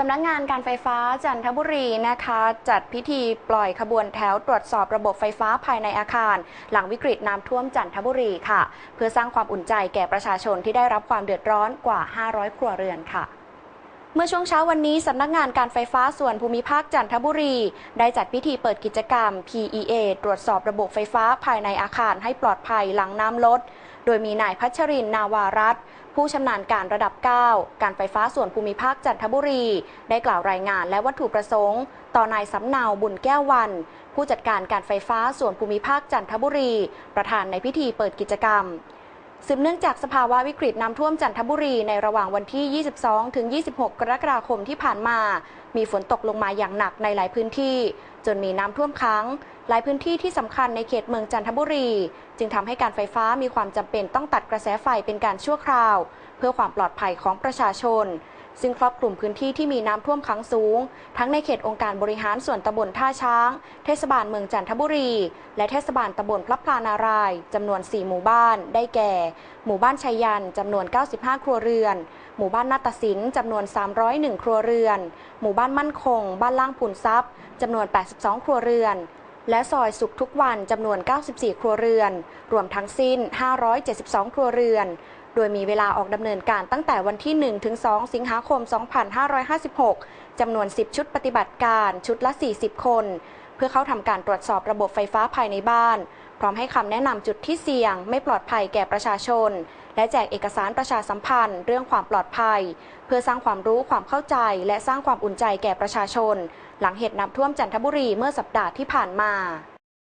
สำนักงานการไฟฟ้าจันทบุรีนะคะ จัดพิธีปล่อยขบวนแถวตรวจสอบระบบไฟฟ้าภายในอาคาร หลังวิกฤตน้ำท่วมจันทบุรีค่ะ เพื่อสร้างความอุ่นใจแก่ประชาชนที่ได้รับความเดือดร้อนกว่า 500 ครัวเรือนค่ะเมื่อช่วงเช้าวันนี้ สำนักงานการไฟฟ้าส่วนภูมิภาคจันทบุรี ได้จัดพิธีเปิดกิจกรรม PEA ตรวจสอบระบบไฟฟ้าภายในอาคารให้ปลอดภัยหลังน้ำลด โดยมีนายพัชรินนาวารัตน์ผู้ชำนาญการระดับ 9 การไฟฟ้าส่วนภูมิภาคจันทบุรี ได้กล่าวรายงานและวัตถุประสงค์ ต่อนายสำเนาบุญแก้ววัน ผู้จัดการการไฟฟ้าส่วนภูมิภาคจันทบุรี ประธานในพิธีเปิดกิจกรรมสืบเนื่องจากสภาวะวิกฤตน้ำท่วมจันทบุรีในระหว่างวันที่ 22 ถึง 26 กรกฎาคมที่ผ่านมา มีฝนตกลงมาอย่างหนักในหลายพื้นที่ จนมีน้ำท่วมค้าง หลายพื้นที่ที่สำคัญในเขตเมืองจันทบุรี จึงทำให้การไฟฟ้ามีความจำเป็นต้องตัดกระแสไฟเป็นการชั่วคราว เพื่อความปลอดภัยของประชาชน ซึ่งครอบคลุมพื้นที่ที่มีน้ำท่วมขังสูง ทั้งในเขตองค์การบริหารส่วนตำบลท่าช้าง เทศบาลเมืองจันทบุรี และเทศบาลตำบลพระพลานารายจำนวน 4 หมู่บ้าน ได้แก่ หมู่บ้านชัยยันจำนวน 95 ครัวเรือน หมู่บ้านนาฏศิลป์จำนวน 301 ครัวเรือน หมู่บ้านมั่นคง บ้านล่างผุนทรัพย์จำนวน 82 ครัวเรือน และซอยสุขทุกวันจำนวน 94 ครัวเรือน รวมทั้งสิ้น 572 ครัวเรือน โดยมีเวลาออกดำเนินการตั้งแต่วันที่ 1 ถึง 2 สิงหาคม 2556 จำนวน 10 ชุดปฏิบัติการชุดละ 40 คน เพื่อเข้าทำการตรวจสอบระบบไฟฟ้าภายในบ้าน พร้อมให้คำแนะนำจุดที่เสี่ยง ไม่ปลอดภัยแก่ประชาชน และแจกเอกสารประชาสัมพันธ์ เรื่องความปลอดภัย เพื่อสร้างความรู้ความเข้าใจ และสร้างความอุ่นใจแก่ประชาชน หลังเหตุน้ำท่วมจันทบุรีเมื่อสัปดาห์ที่ผ่านมา